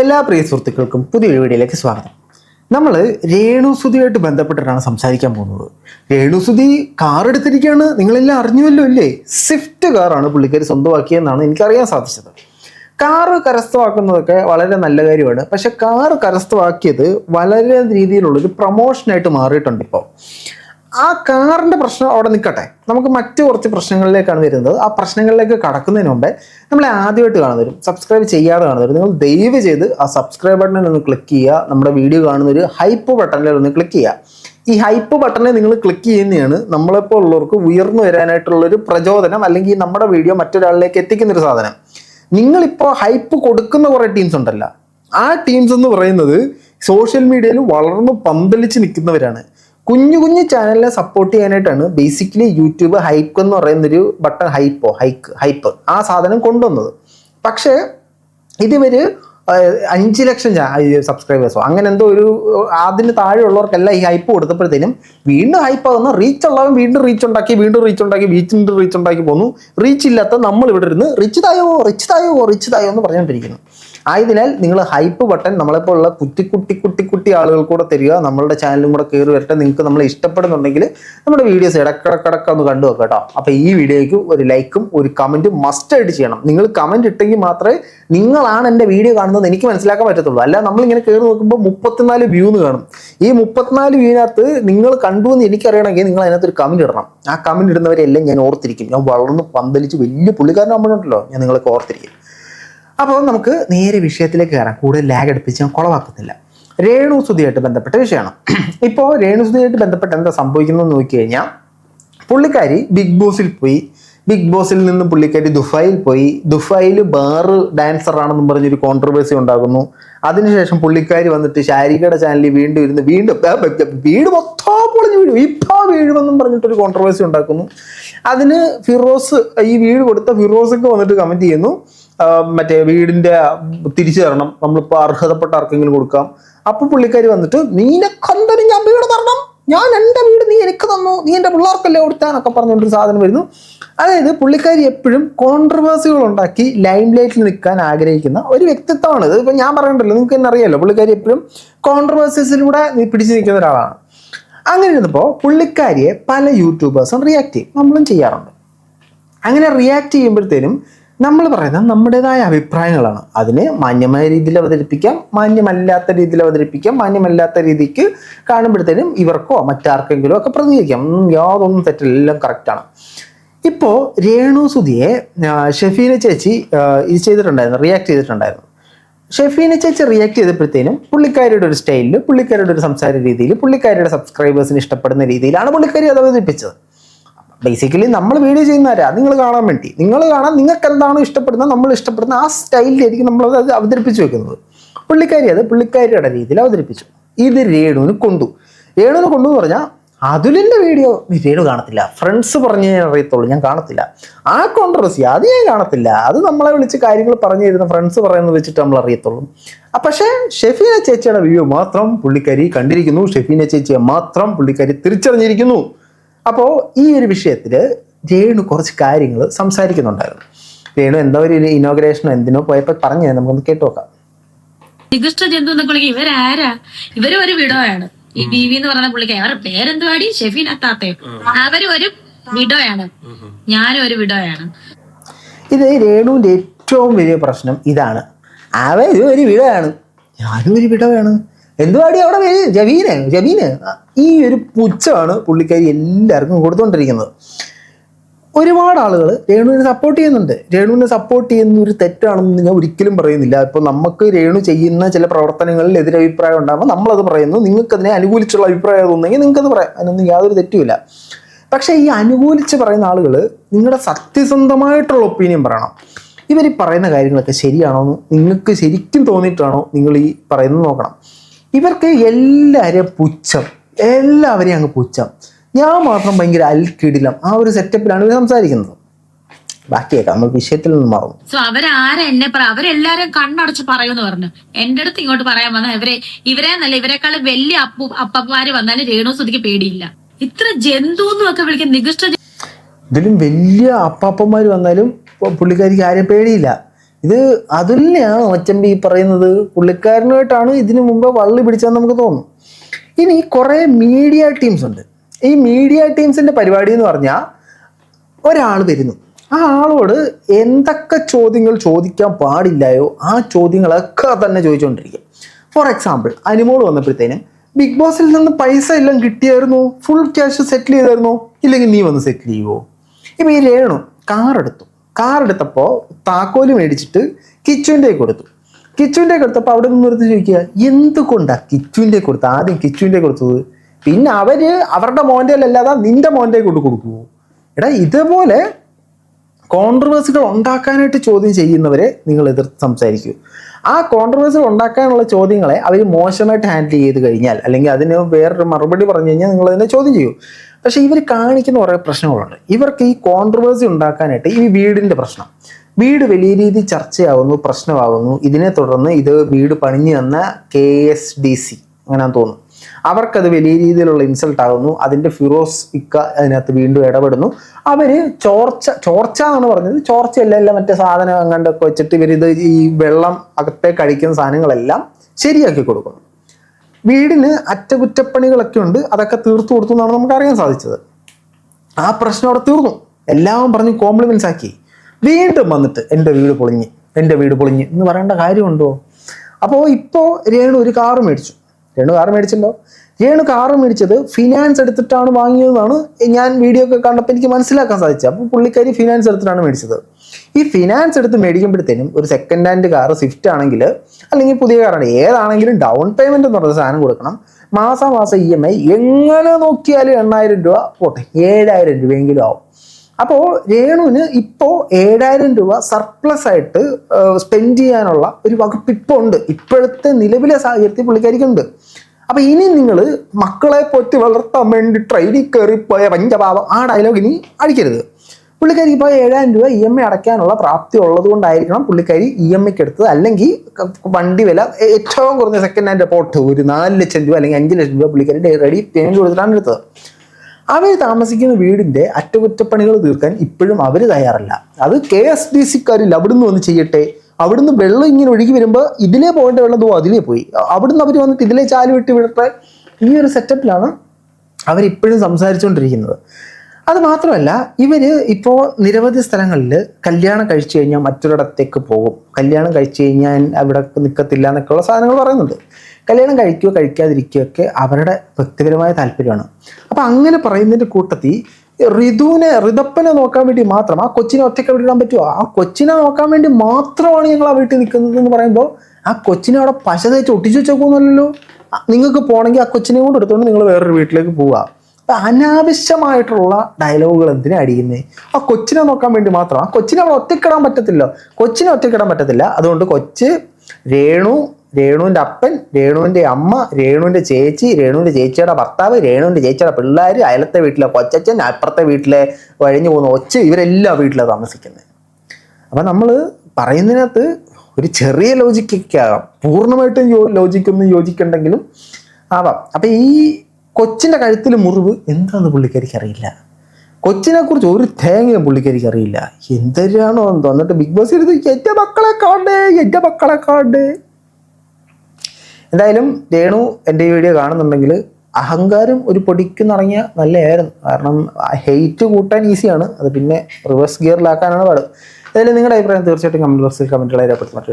എല്ലാ പ്രിയ സുഹൃത്തുക്കൾക്കും പുതിയ വീഡിയോയിലേക്ക് സ്വാഗതം. നമ്മൾ രേണുസുതിയായിട്ട് ബന്ധപ്പെട്ടിട്ടാണ് സംസാരിക്കാൻ പോകുന്നത്. രേണുസുതി കാർ എടുത്തിരിക്കുകയാണ്. നിങ്ങളെല്ലാം അറിഞ്ഞുവല്ലോ അല്ലേ? സ്വിഫ്റ്റ് കാറാണ് പുള്ളിക്കാർ സ്വന്തമാക്കിയെന്നാണ് എനിക്കറിയാൻ സാധിച്ചത്. കാറ് കരസ്ഥമാക്കുന്നതൊക്കെ വളരെ നല്ല കാര്യമാണ്. പക്ഷെ കാറ് കരസ്ഥമാക്കിയത് വളരെ രീതിയിലുള്ളൊരു പ്രൊമോഷനായിട്ട് മാറിയിട്ടുണ്ട് ഇപ്പോൾ ആ കാറിന്റെ പ്രശ്നം അവിടെ നിൽക്കട്ടെ. നമുക്ക് മറ്റു കുറച്ച് പ്രശ്നങ്ങളിലേക്കാണ് വരുന്നത്. ആ പ്രശ്നങ്ങളിലേക്ക് കടക്കുന്നതിന് മുമ്പേ നമ്മളെ ആദ്യമായിട്ട് കാണുന്നവരും സബ്സ്ക്രൈബ് ചെയ്യാതെ കാണുന്നവരും നിങ്ങൾ ദയവ് ചെയ്ത് ആ സബ്സ്ക്രൈബ് ബട്ടണിൽ ഒന്ന് ക്ലിക്ക് ചെയ്യുക. നമ്മുടെ വീഡിയോ കാണുന്ന ഒരു ഹൈപ്പ് ബട്ടണിൽ ഒന്ന് ക്ലിക്ക് ചെയ്യുക. ഈ ഹൈപ്പ് ബട്ടണിൽ നിങ്ങൾ ക്ലിക്ക് ചെയ്യുന്നതാണ് നമ്മളെപ്പോൾ ഉള്ളവർക്ക് ഉയർന്നു വരാനായിട്ടുള്ളൊരു പ്രചോദനം അല്ലെങ്കിൽ നമ്മുടെ വീഡിയോ മറ്റൊരാളിലേക്ക് എത്തിക്കുന്നൊരു സാധനം. നിങ്ങളിപ്പോൾ ഹൈപ്പ് കൊടുക്കുന്ന കുറേ ടീംസ് ഉണ്ടല്ലോ. ആ ടീംസ് എന്ന് പറയുന്നത് സോഷ്യൽ മീഡിയയിൽ വളർന്നു പന്തലിച്ച് നിൽക്കുന്നവരാണ്. കുഞ്ഞു കുഞ്ഞു ചാനലിനെ സപ്പോർട്ട് ചെയ്യാനായിട്ടാണ് ബേസിക്കലി യൂട്യൂബ് ഹൈപ്പ് എന്ന് പറയുന്നൊരു ബട്ടൺ ഹൈപ്പോ ഹൈക്ക് ഹൈപ്പ് ആ സാധനം കൊണ്ടുവന്നത്. പക്ഷേ ഇതുവരെ ഏഹ്, അഞ്ച് ലക്ഷം സബ്സ്ക്രൈബേഴ്സോ അങ്ങനെ എന്തോ ഒരു അതിന് താഴെയുള്ളവർക്കെല്ലാം ഈ ഹൈപ്പ് കൊടുത്തപ്പോഴത്തേനും വീണ്ടും ഹൈപ്പ് ആകുന്ന റീച്ച് ഉള്ളവൻ വീണ്ടും റീച്ച് ഉണ്ടാക്കി വീണ്ടും റീച്ച് ഉണ്ടാക്കി വീണ്ടും റീച്ച് ഉണ്ടാക്കി പോന്നു. റീച്ച് ഇല്ലാത്ത നമ്മൾ ഇവിടെ ഇരുന്ന് റിച്ച് തായോ റിച്ച് തായോ റിച്ച് തായോ എന്ന് പറഞ്ഞുകൊണ്ടിരിക്കുന്നു. ആയതിനാൽ നിങ്ങൾ ഹൈപ്പ് ബട്ടൺ നമ്മളെപ്പോലുള്ള കുട്ടി കുട്ടി കുട്ടി കുട്ടി ആളുകൾ കൂടെ തരിക നമ്മളുടെ ചാനലും കൂടെ കയറി വരട്ടെ നിങ്ങൾക്ക് നമ്മൾ ഇഷ്ടപ്പെടുന്നുണ്ടെങ്കിൽ നമ്മുടെ വീഡിയോസ് ഇടക്കിടക്കിടക്ക് ഒന്ന് കണ്ടു വെക്കാം കേട്ടോ. അപ്പോൾ ഈ വീഡിയോയ്ക്ക് ഒരു ലൈക്കും ഒരു കമന്റും മസ്റ്റായിട്ട് ചെയ്യണം. നിങ്ങൾ കമന്റ് ഇട്ടെങ്കിൽ മാത്രമേ നിങ്ങളാണ് എന്റെ വീഡിയോ കാണുന്നത് എനിക്ക് മനസ്സിലാക്കാൻ പറ്റത്തുള്ളൂ. അല്ല നമ്മളിങ്ങനെ കയറി നോക്കുമ്പോൾ മുപ്പത്തിനാല് വ്യൂ എന്ന് കാണും. ഈ മുപ്പത്തിനാല് വ്യൂവിനകത്ത് നിങ്ങൾ കണ്ടു എന്ന് എനിക്കറിയണമെങ്കിൽ നിങ്ങൾ അതിനകത്ത് ഒരു കമന്റ് ഇടണം. ആ കമന്റ് ഇടുന്നവരെല്ലാം ഞാൻ ഓർത്തിരിക്കും. ഞാൻ വളർന്ന് പന്തലിച്ച് വലിയ പുള്ളിക്കാരനാകുമ്പോഴുണ്ടല്ലോ ഞാൻ നിങ്ങളൊക്കെ ഓർത്തിരിക്കും. അപ്പോൾ നമുക്ക് നേരെ വിഷയത്തിലേക്ക് കയറാം കൂടുതൽ ലാഗ് അടുപ്പിച്ച് ഞാൻ കുളവാക്കുന്നില്ല രേണു സുധിയായിട്ട് ബന്ധപ്പെട്ട വിഷയമാണ്. ഇപ്പോൾ രേണുസുതിയായിട്ട് ബന്ധപ്പെട്ട് എന്താ സംഭവിക്കുന്നത് നോക്കി കഴിഞ്ഞാൽ പുള്ളിക്കാരി ബിഗ് ബോസിൽ പോയി. ബിഗ് ബോസിൽ നിന്ന് പുള്ളിക്കാരി ദുഫായിൽ പോയി. ദുഫായിൽ ബാറ് ഡാൻസർ ആണെന്നും പറഞ്ഞൊരു കോൺട്രവേഴ്സി ഉണ്ടാകുന്നു. അതിനുശേഷം പുള്ളിക്കാരി വന്നിട്ട് ശാരികയുടെ ചാനലിൽ വീണ്ടും ഇരുന്ന് വീണ്ടും വീട് മൊത്തം പൊളിഞ്ഞ് വീഴും. ഇപ്പൊ വീഴുമെന്നും പറഞ്ഞിട്ടൊരു കോൺട്രവേഴ്സി ഉണ്ടാക്കുന്നു. അതിന് ഫിറോസ് ഈ വീട് കൊടുത്ത ഫിറോസൊക്കെ വന്നിട്ട് കമന്റ് ചെയ്യുന്നു. മറ്റേ വീടിന്റെ തിരിച്ചു തരണം. നമ്മളിപ്പോൾ അർഹതപ്പെട്ട ആർക്കെങ്കിലും കൊടുക്കാം. അപ്പൊ പുള്ളിക്കാരി വന്നിട്ട് നീനക്കൊന്തൊരു ഞാൻ വീട് തരണം. ഞാൻ എന്റെ വീട് നീ എനിക്ക് തന്നു. നീ എന്റെ പിള്ളേർക്കല്ലേ കൊടുത്താന്നൊക്കെ പറഞ്ഞുകൊണ്ടൊരു സാധനം വരുന്നു. അതായത് പുള്ളിക്കാരി എപ്പോഴും കോൺട്രവേഴ്സികൾ ഉണ്ടാക്കി ലൈം ലൈറ്റിൽ നിൽക്കാൻ ആഗ്രഹിക്കുന്ന ഒരു വ്യക്തിത്വമാണ്. ഇത് ഇപ്പം ഞാൻ പറയണ്ടല്ലോ നിങ്ങൾക്ക് തന്നെ അറിയാലോ. പുള്ളിക്കാരി എപ്പോഴും കോൺട്രവേഴ്സീസിലൂടെ പിടിച്ചു നിൽക്കുന്ന ഒരാളാണ്. അങ്ങനെ ഇരുന്നപ്പോൾ പുള്ളിക്കാരിയെ പല യൂട്യൂബേഴ്സും റിയാക്ട് ചെയ്യും. നമ്മളും ചെയ്യാറുണ്ട്. അങ്ങനെ റിയാക്ട് ചെയ്യുമ്പോഴത്തേനും നമ്മൾ പറയുന്നത് നമ്മുടേതായ അഭിപ്രായങ്ങളാണ്. അതിനെ മാന്യമായ രീതിയിൽ അവതരിപ്പിക്കാം മാന്യമല്ലാത്ത രീതിയിൽ അവതരിപ്പിക്കാം മാന്യമല്ലാത്ത രീതിക്ക് കാണുമ്പോഴത്തേനും ഇവർക്കോ മറ്റാർക്കെങ്കിലും ഒക്കെ പ്രതികരിക്കാം. യാതൊന്നും തെറ്റില്ല എല്ലാം കറക്റ്റാണ് ഇപ്പോൾ രേണു സുധിയെ ഷെഫീന ചേച്ചി ഇത് ചെയ്തിട്ടുണ്ടായിരുന്നു റിയാക്ട് ചെയ്തിട്ടുണ്ടായിരുന്നു. ഷെഫീന ചേച്ചി റിയാക്ട് ചെയ്തപ്പോഴത്തേനും പുള്ളിക്കാരിയുടെ ഒരു സ്റ്റൈലിൽ പുള്ളിക്കാരിയുടെ ഒരു സംസാര രീതിയിൽ പുള്ളിക്കാരിയുടെ സബ്സ്ക്രൈബേഴ്സിന് ഇഷ്ടപ്പെടുന്ന രീതിയിലാണ് പുള്ളിക്കാരി അത് അവതരിപ്പിച്ചത്. ബേസിക്കലി നമ്മൾ വീഡിയോ ചെയ്യുന്നവരാ. നിങ്ങൾ കാണാൻ വേണ്ടി. നിങ്ങൾ കാണാൻ നിങ്ങൾക്ക് എന്താണോ ഇഷ്ടപ്പെടുന്നത് നമ്മൾ ഇഷ്ടപ്പെടുന്ന ആ സ്റ്റൈലിലായിരിക്കും നമ്മൾ അത് അവതരിപ്പിച്ചു വെക്കുന്നത്. പുള്ളിക്കാരി അത് പുള്ളിക്കാരിയുടെ രീതിയിൽ അവതരിപ്പിച്ചു. ഇത് രേണുവിന് കൊണ്ടു. രേണുവിന് കൊണ്ടു എന്ന് പറഞ്ഞാൽ അതുലിന്റെ വീഡിയോ രേണു കാണത്തില്ല. ഫ്രണ്ട്സ് പറഞ്ഞ് ഞാൻ അറിയത്തുള്ളൂ ഞാൻ കാണത്തില്ല. ആ കോൺട്രവേഴ്സി അത് ഞാൻ കാണത്തില്ല. അത് നമ്മളെ വിളിച്ച് കാര്യങ്ങൾ പറഞ്ഞു തരുന്ന ഫ്രണ്ട്സ് പറയുന്നത് വെച്ചിട്ട് നമ്മൾ അറിയത്തുള്ളൂ. പക്ഷേ ഷെഫീന ചേച്ചിയുടെ വീഡിയോ മാത്രം പുള്ളിക്കാരി കണ്ടിരിക്കുന്നു. ഷെഫീന ചേച്ചിയെ മാത്രം പുള്ളിക്കാരി തിരിച്ചറിഞ്ഞിരിക്കുന്നു. അപ്പോൾ ഈ ഒരു വിഷയത്തിൽ രേണു കുറച്ച് കാര്യങ്ങൾ സംസാരിക്കുന്നുണ്ടായിരുന്നു. രേണു എന്തോ ഒരു ഇനോഗ്രേഷനോ എന്തിനോ പോയപ്പോൾ പറഞ്ഞു നമുക്കൊന്ന് കേട്ടു നോക്കാം. നികൃഷ്ട ജന്തു എന്നൊക്കെ ഇവരാരാ? ഇവരും ഒരു വിടോയാണ് ഈ ബി വി എന്ന് പറയുന്ന പുള്ളിക്ക് അവരുടെ പേരെന്തുവാടി ഷെഫീൻ അത്താത്ത. അവരും ഒരു വിടോയാണ് ഞാനും ഒരു വിടോയാണ് ഇത് രേണുവിന്റെ ഏറ്റവും വലിയ പ്രശ്നം ഇതാണ്. അവരും ഒരു വിടോയാണ് ഞാനും ഒരു വിടവാണ് എന്തുവാടി അവിടെ വരും ജമീന് ജമീന്. ഈ ഒരു പുച്ഛമാണ് പുള്ളിക്കാരി എല്ലാവർക്കും കൊടുത്തുകൊണ്ടിരിക്കുന്നത് ഒരുപാട് ആളുകൾ രേണുവിനെ സപ്പോർട്ട് ചെയ്യുന്നുണ്ട്. രേണുവിനെ സപ്പോർട്ട് ചെയ്യുന്ന ഒരു തെറ്റാണെന്ന് ഞാൻ ഒരിക്കലും പറയുന്നില്ല. ഇപ്പോൾ നമുക്ക് രേണു ചെയ്യുന്ന ചില പ്രവർത്തനങ്ങളിൽ എതിരഭിപ്രായം ഉണ്ടാകുമ്പോൾ നമ്മളത് പറയുന്നു. നിങ്ങൾക്കതിനെ അനുകൂലിച്ചുള്ള അഭിപ്രായം തോന്നുന്നെങ്കിൽ നിങ്ങൾക്കത് പറയാം. അതിനൊന്നും യാതൊരു തെറ്റുമില്ല. പക്ഷേ ഈ അനുകൂലിച്ച് പറയുന്ന ആളുകൾ നിങ്ങളുടെ സത്യസന്ധമായിട്ടുള്ള ഒപ്പീനിയൻ പറയണം. ഇവർ ഈ പറയുന്ന കാര്യങ്ങളൊക്കെ ശരിയാണോ നിങ്ങൾക്ക് ശരിക്കും തോന്നിയിട്ടാണോ നിങ്ങൾ ഈ പറയുന്നത് നോക്കണം. ഇവർക്ക് എല്ലാവരെയും പുച്ഛം. എല്ലാവരെയും അങ്ങ് പുച്ഛം. ഞാൻ മാത്രം ഭയങ്കര അൽക്കിടിലം. ആ ഒരു സെറ്റപ്പിലാണ് ഇവർ സംസാരിക്കുന്നത്. ബാക്കിയേക്കാം നമ്മൾ വിഷയത്തിൽ നിന്ന് മറന്നു സോ അവരാരാ എന്നെ പറ അവരെല്ലാരും കണ്ണടച്ച് പറയൂന്ന് പറഞ്ഞു. എന്റെ അടുത്ത് ഇങ്ങോട്ട് പറയാൻ വന്ന ഇവരെ ഇവരെ നല്ല ഇവരെക്കാൾ വലിയ അപ്പു അപ്പന്മാര് വന്നാലും രേണു സുധിക്ക് പേടിയില്ല. ഇത്ര ജന്തു എന്നൊക്കെ വിളിക്കുന്ന നികൃഷ്ട ഇതിലും വലിയ അപ്പാപ്പന്മാർ വന്നാലും പുള്ളിക്കാരിക്ക് ആരെയും പേടിയില്ല. ഇത് അതുല്യാണ് ഒച്ചമ്പി പറയുന്നത്. പുള്ളിക്കാരനുമായിട്ടാണ് ഇതിനു മുമ്പ് വള്ളി പിടിച്ചതെന്ന് നമുക്ക് തോന്നും. ഇനി കുറേ മീഡിയ ടീംസ് ഉണ്ട്. ഈ മീഡിയ ടീംസിന്റെ പരിപാടി എന്ന് പറഞ്ഞാൽ ഒരാൾ വരുന്നു. ആ ആളോട് എന്തൊക്കെ ചോദ്യങ്ങൾ ചോദിക്കാൻ പാടില്ലായോ ആ ചോദ്യങ്ങളൊക്കെ തന്നെ ചോദിച്ചുകൊണ്ടിരിക്കും ഫോർ എക്സാമ്പിൾ അനിമോൾ വന്നപ്പോഴത്തേനും ബിഗ് ബോസിൽ നിന്ന് പൈസ എല്ലാം കിട്ടിയായിരുന്നു? ഫുൾ ക്യാഷ് സെറ്റിൽ ചെയ്തായിരുന്നു? ഇല്ലെങ്കിൽ നീ വന്ന് സെറ്റിൽ ചെയ്യുമോ ഇപ്പം ഈ രേണു കാർ എടുത്തു. കാർ എടുത്തപ്പോൾ താക്കോൽ മേടിച്ചിട്ട് കിച്ചുവിന്റെ കൊടുത്തു. കിച്ചുവിന്റെ കൊടുത്തപ്പോൾ അവിടെ നിന്ന് നിർത്തി ചോദിക്കുക എന്തുകൊണ്ടാണ് കിച്ചുവിന്റെ കൊടുത്തത്? ആദ്യം കിച്ചുവിന്റെ കൊടുത്തത്. പിന്നെ അവർ അവരുടെ മോന്റെ അല്ലാതെ നിന്റെ മോന്റെ കൊണ്ട് കൊടുക്കുമോ എടാ ഇതേപോലെ കോൺട്രവേഴ്സികൾ ഉണ്ടാക്കാനായിട്ട് ചോദ്യം ചെയ്യുന്നവരെ നിങ്ങൾ എതിർത്ത് സംസാരിക്കൂ. ആ കോൺട്രവേഴ്സികൾ ഉണ്ടാക്കാനുള്ള ചോദ്യങ്ങളെ അവർ മോശമായിട്ട് ഹാൻഡിൽ ചെയ്ത് കഴിഞ്ഞാൽ അല്ലെങ്കിൽ അതിന് വേറൊരു മറുപടി പറഞ്ഞു കഴിഞ്ഞാൽ നിങ്ങൾ അതിനെ ചോദ്യം ചെയ്യൂ. പക്ഷെ ഇവർ കാണിക്കുന്ന കുറേ പ്രശ്നങ്ങളുണ്ട്. ഇവർക്ക് ഈ കോൺട്രവേഴ്സി ഉണ്ടാക്കാനായിട്ട് ഈ വീടിന്റെ പ്രശ്നം. വീട് വലിയ രീതിയിൽ ചർച്ചയാവുന്നു പ്രശ്നമാകുന്നു ഇതിനെ തുടർന്ന് ഇത് വീട് പണിഞ്ഞു തന്ന കെ എസ് ഡി സി അങ്ങനെ തോന്നുന്നു. അവർക്കത് വലിയ രീതിയിലുള്ള ഇൻസൾട്ട് ആകുന്നു. അതിന്റെ ഫിറോസ് ഇക്ക അതിനകത്ത് വീണ്ടും ഇടപെടുന്നു. അവർ ചോർച്ച ചോർച്ച എന്നാണ് പറഞ്ഞത്. ചോർച്ചയല്ല എല്ലാം മറ്റേ സാധനം അങ്ങോട്ടൊക്കെ വെച്ചിട്ട് ഇവരിത് ഈ വെള്ളം അകത്തെ കഴിക്കുന്ന സാധനങ്ങളെല്ലാം ശരിയാക്കി കൊടുക്കുന്നു. വീടിന് അറ്റകുറ്റപ്പണികളൊക്കെ ഉണ്ട്. അതൊക്കെ തീർത്തു കൊടുത്തു എന്നാണ് നമുക്ക് അറിയാൻ സാധിച്ചത്. ആ പ്രശ്നം അവിടെ തീർന്നു. എല്ലാം പറഞ്ഞ് കോംപ്ലിമെന്റ്സ് ആക്കി. വീണ്ടും വന്നിട്ട് എന്റെ വീട് പൊളിഞ്ഞ് എന്റെ വീട് പൊളിഞ്ഞ് എന്ന് പറയേണ്ട കാര്യമുണ്ടോ? അപ്പോൾ ഇപ്പോൾ രേണു ഒരു കാറ് മേടിച്ചു. രേണു കാർ മേടിച്ചല്ലോ. രേണു കാറ് മേടിച്ചത് ഫിനാൻസ് എടുത്തിട്ടാണ് വാങ്ങിയതെന്നാണ് ഞാൻ വീഡിയോ ഒക്കെ കണ്ടപ്പോൾ എനിക്ക് മനസ്സിലാക്കാൻ സാധിച്ചത്. അപ്പോൾ പുള്ളിക്കാരി ഫിനാൻസ് എടുത്തിട്ടാണ് മേടിച്ചത്. ഈ ഫിനാൻസ് എടുത്ത് മേടിക്കുമ്പോഴത്തേനും ഒരു സെക്കൻഡ് ഹാൻഡ് കാർ സ്വിഫ്റ്റ് ആണെങ്കിൽ അല്ലെങ്കിൽ പുതിയ കാറാണ് ഏതാണെങ്കിലും ഡൗൺ പേയ്മെന്റ് എന്ന് പറഞ്ഞ സാധനം കൊടുക്കണം. മാസം മാസം ഇ എം ഐ എങ്ങനെ നോക്കിയാലും എണ്ണായിരം രൂപ പോട്ടെ ഏഴായിരം രൂപയെങ്കിലും ആവും. അപ്പോൾ രേണുവിന് ഇപ്പോൾ ഏഴായിരം രൂപ സർപ്ലസ് ആയിട്ട് സ്പെൻഡ് ചെയ്യാനുള്ള ഒരു വകുപ്പ് ഇപ്പോൾ ഉണ്ട്. ഇപ്പോഴത്തെ നിലവിലെ സാഹചര്യത്തിൽ പുള്ളിക്കാരിക്കുണ്ട് അപ്പൊ ഇനി നിങ്ങൾ മക്കളെ പൊറ്റി വളർത്താൻ വേണ്ടി ട്രെയിനിൽ കയറിപ്പോയ പഞ്ചപാപം ആ ഡയലോഗ് ഇനി അടിക്കരുത്. പുള്ളിക്കാരി ഇപ്പോൾ ഏഴായിരം രൂപ ഇ എം ഐ അടയ്ക്കാനുള്ള പ്രാപ്തി ഉള്ളത് കൊണ്ടായിരിക്കണം പുള്ളിക്കാരി ഇ എം ഐക്ക് എടുത്തത്. അല്ലെങ്കിൽ വണ്ടി വില ഏറ്റവും കുറഞ്ഞ സെക്കൻഡ് ഹാൻഡ് പോട്ട് ഒരു നാല് ലക്ഷം രൂപ അല്ലെങ്കിൽ അഞ്ച് ലക്ഷം രൂപ പുള്ളിക്കാരി റെഡി പേയ്മെന്റ് കൊടുത്തിട്ടാണ് എടുത്തത്. അവർ താമസിക്കുന്ന വീടിന്റെ അറ്റകുറ്റപ്പണികൾ തീർക്കാൻ ഇപ്പോഴും അവർ തയ്യാറല്ല. അത് കെ എസ് ഡി സിക്കാരില്ല അവിടുന്ന് വന്ന് ചെയ്യട്ടെ. അവിടുന്ന് വെള്ളം ഇങ്ങനെ ഒഴുകി വരുമ്പോൾ ഇതിലേ പോകേണ്ട വെള്ളം തോ അതിലേ പോയി. അവിടുന്ന് അവർ വന്നിട്ട് ഇതിലേ ചാലു വിട്ട് വിടട്ടെ. ഈ ഒരു സെറ്റപ്പിലാണ് അവരിപ്പോഴും സംസാരിച്ചുകൊണ്ടിരിക്കുന്നത് അത് മാത്രമല്ല ഇവർ ഇപ്പോൾ നിരവധി സ്ഥലങ്ങളിൽ കല്യാണം കഴിച്ചു കഴിഞ്ഞാൽ മറ്റൊരിടത്തേക്ക് പോകും. കല്യാണം കഴിച്ചു കഴിഞ്ഞാൽ അവിടെ നിൽക്കത്തില്ല എന്നൊക്കെയുള്ള സാധനങ്ങൾ പറയുന്നുണ്ട്. കല്യാണം കഴിക്കുകയോ കഴിക്കാതിരിക്കുകയൊക്കെ അവരുടെ വ്യക്തിപരമായ താല്പര്യമാണ്. അപ്പോൾ അങ്ങനെ പറയുന്നതിന്റെ കൂട്ടത്തിൽ ഋതുവിനെ ഋതപ്പനെ നോക്കാൻ വേണ്ടി മാത്രം ആ കൊച്ചിനെ ഒറ്റയ്ക്ക് അവിടെ ഇടാൻ പറ്റുമോ? ആ കൊച്ചിനെ നോക്കാൻ വേണ്ടി മാത്രമാണ് ഞങ്ങൾ ആ വീട്ടിൽ നിൽക്കുന്നത് എന്ന് പറയുമ്പോൾ ആ കൊച്ചിനെ അവിടെ പശ തേച്ച് ഒട്ടിച്ചു വെച്ചേക്കൊന്നുമല്ലല്ലോ നിങ്ങൾക്ക് പോകണമെങ്കിൽ ആ കൊച്ചിനെ കൊണ്ട് എടുത്തുകൊണ്ട് നിങ്ങൾ വേറൊരു വീട്ടിലേക്ക് പോവുക. അനാവശ്യമായിട്ടുള്ള ഡയലോഗുകൾ എന്തിനാ അടിക്കുന്നത് ആ കൊച്ചിനെ നോക്കാൻ വേണ്ടി മാത്രം. ആ കൊച്ചിനെ അവിടെ ഒറ്റക്കിടാൻ പറ്റത്തില്ല. കൊച്ചിനെ ഒറ്റക്കിടാൻ പറ്റത്തില്ല. അതുകൊണ്ട് കൊച്ച് രേണു രേണുവിന്റെ അപ്പൻ രേണുവിന്റെ അമ്മ രേണുവിന്റെ ചേച്ചി രേണുവിന്റെ ചേച്ചിയുടെ ഭർത്താവ് രേണുവിന്റെ ചേച്ചിയുടെ പിള്ളേർ അയലത്തെ വീട്ടിലെ കൊച്ചച്ഛൻ അപ്പുറത്തെ വീട്ടിലെ വഴിഞ്ഞു പോകുന്ന ഒച്ച ഇവരെല്ലാം വീട്ടിലാണ് താമസിക്കുന്നത്. അപ്പം നമ്മൾ പറയുന്നതിനകത്ത് ഒരു ചെറിയ ലോജിക്കൊക്കെ ആകാം പൂർണമായിട്ടും ലോജിക്കൊന്നും യോജിക്കണ്ടെങ്കിലും ആവാം. അപ്പം ഈ കൊച്ചിന്റെ കഴുത്തിൽ മുറിവ് എന്താണെന്ന് പുള്ളിക്കാരിക്ക് അറിയില്ല. കൊച്ചിനെക്കുറിച്ച് ഒരു തേങ്ങയും പുള്ളിക്കാരിക്ക് അറിയില്ല. എന്തരാണോ എന്തോ. എന്നിട്ട് ബിഗ് ബോസ് എടുത്ത് എന്റെ മക്കളെ കാണണ്ടേ എന്റെ മക്കളെ കാണണ്ടേ എന്തായാലും രേണു എന്റെ ഈ വീഡിയോ കാണുന്നുണ്ടെങ്കിൽ അഹങ്കാരം ഒരു പൊടിക്ക് നിറങ്ങിയ നല്ലതായിരുന്നു കാരണം ഹെയ്റ്റ് കൂട്ടാൻ ഈസിയാണ്. അത് പിന്നെ റിവേഴ്സ് ഗിയറിലാക്കാനാണ് പാട്. എന്തായാലും നിങ്ങളുടെ അഭിപ്രായം തീർച്ചയായിട്ടും കമന്റ് ബോക്സിൽ കമന്റുകളെ രേഖപ്പെടുത്തി മറ്റു